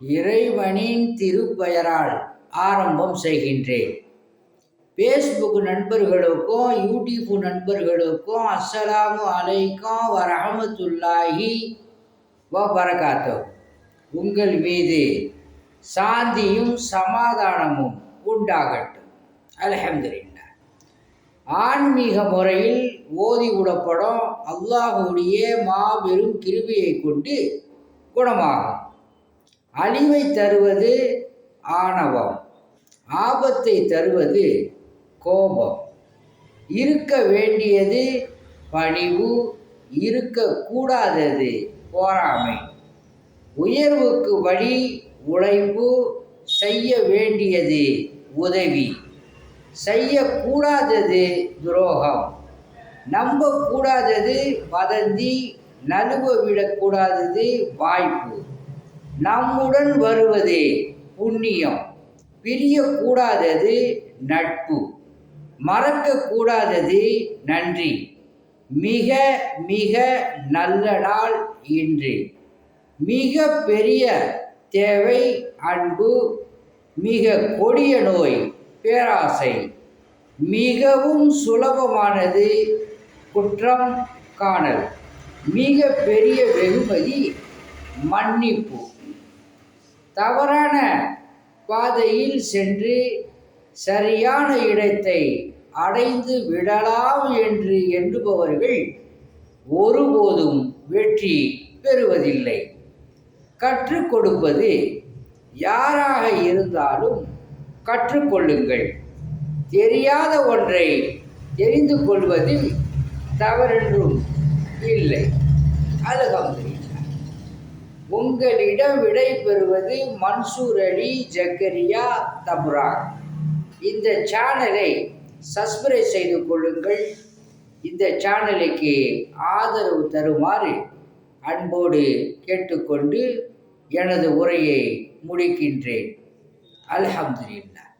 இறைவனின் திருப்பெயரால் ஆரம்பம் செய்கின்றேன். ஃபேஸ்புக் நண்பர்களுக்கும் யூடியூப் நண்பர்களுக்கும் அஸ்ஸலாமு அலைக்கும் வரஹமத்துல்லாஹி வ உங்கள் மீது சாந்தியும் சமாதானமும் உண்டாகட்டும். அலஹம்துல்லா ஆன்மீக முறையில் ஓதி விடப்படும் அல்லாஹுடைய மாபெரும் கிருபையை கொண்டு குணமாகும். அழிவை தருவது ஆணவம் ஆபத்தை தருவது கோபம். இருக்க வேண்டியது பணிவு இருக்கக்கூடாதது போராமை. உயர்வுக்கு வழி உழைப்பு செய்ய வேண்டியது உதவி. செய்யக்கூடாதது துரோகம். நம்பக்கூடாதது வதந்தி நழுவ விடக்கூடாதது வாய்ப்பு. நம்முடன் வருவது புண்ணியம். பிரியக்கூடாதது நட்பு. மறக்கக்கூடாதது நன்றி. மிக மிக நல்ல நாள் இன்று. மிக பெரிய தேவை அன்பு. மிக கொடிய நோய் பேராசை. மிகவும் சுலபமானது குற்றம் காணல். மிக பெரிய வெகுமதி மன்னிப்பு. தவறான பாதையில் சென்று சரியான இடத்தை அடைந்து விடலாம் என்று எண்ணுபவர்கள் ஒருபோதும் வெற்றி பெறுவதில்லை. கற்றுக் கொடுப்பது யாராக இருந்தாலும் கற்றுக்கொள்ளுங்கள் தெரியாத ஒன்றை தெரிந்து கொள்வதில் தவறென்றும் இல்லை. அல்ஹம்துலில்லாஹ் உங்களிடம் விடை பெறுவது மன்சூர் அலி ஜக்கரியா தப்ரா இந்த சேனலை சப்ஸ்கிரைப் செய்து கொள்ளுங்கள். இந்த சேனலுக்கு ஆதரவு தருமாறு அன்போடு கேட்டுக்கொண்டு எனது உரையை முடிக்கின்றேன். அல்ஹம்துலில்லாஹ்.